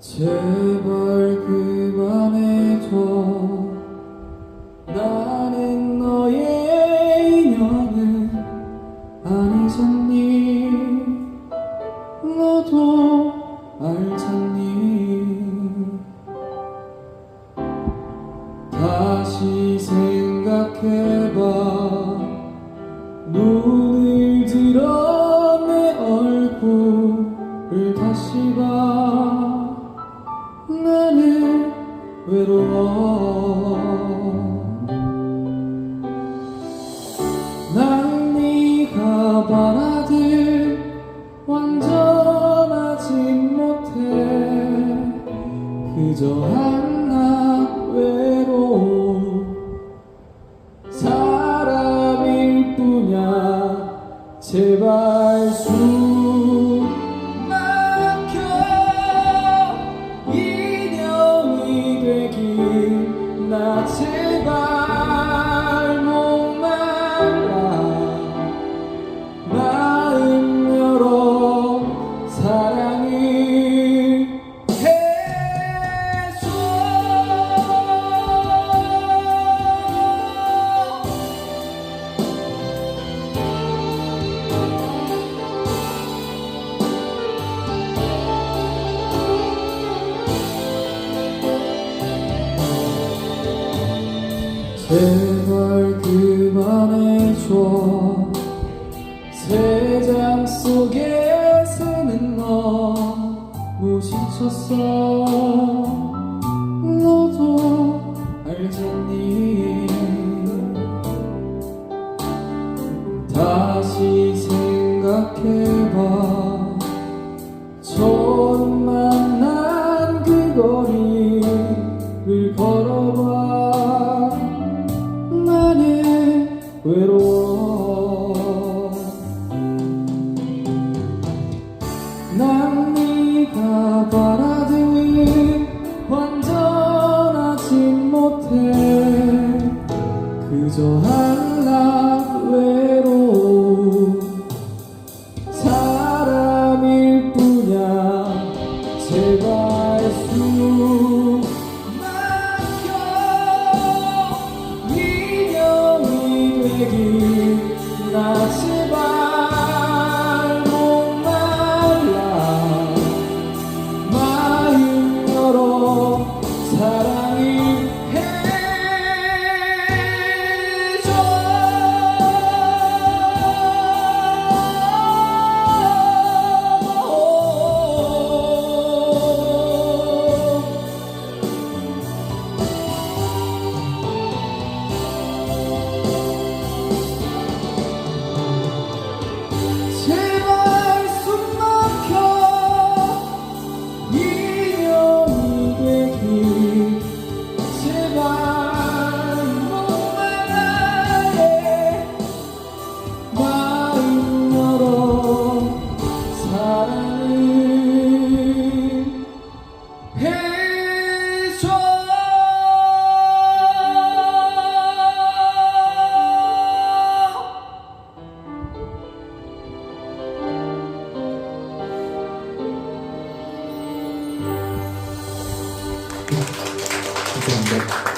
제발 그만해줘. 나는 너의 인연은 아니잖니 너도 알잖니. 다시 생각해봐. 눈을 들어 내 얼굴을 다시 봐 외로워. 난 네가 바라듯 완전하지 못해. 그저 하나 외로운 사람일 뿐이야. 제발 숨 제발 그만해줘. 세장 속에서는 너무 지쳤어 생각해봐. 처음 만난 그 거리를 걸어봐. 나는 외로워 난 네가 바라듯 완전하지 못해. 그저 하나 나 감사합니다.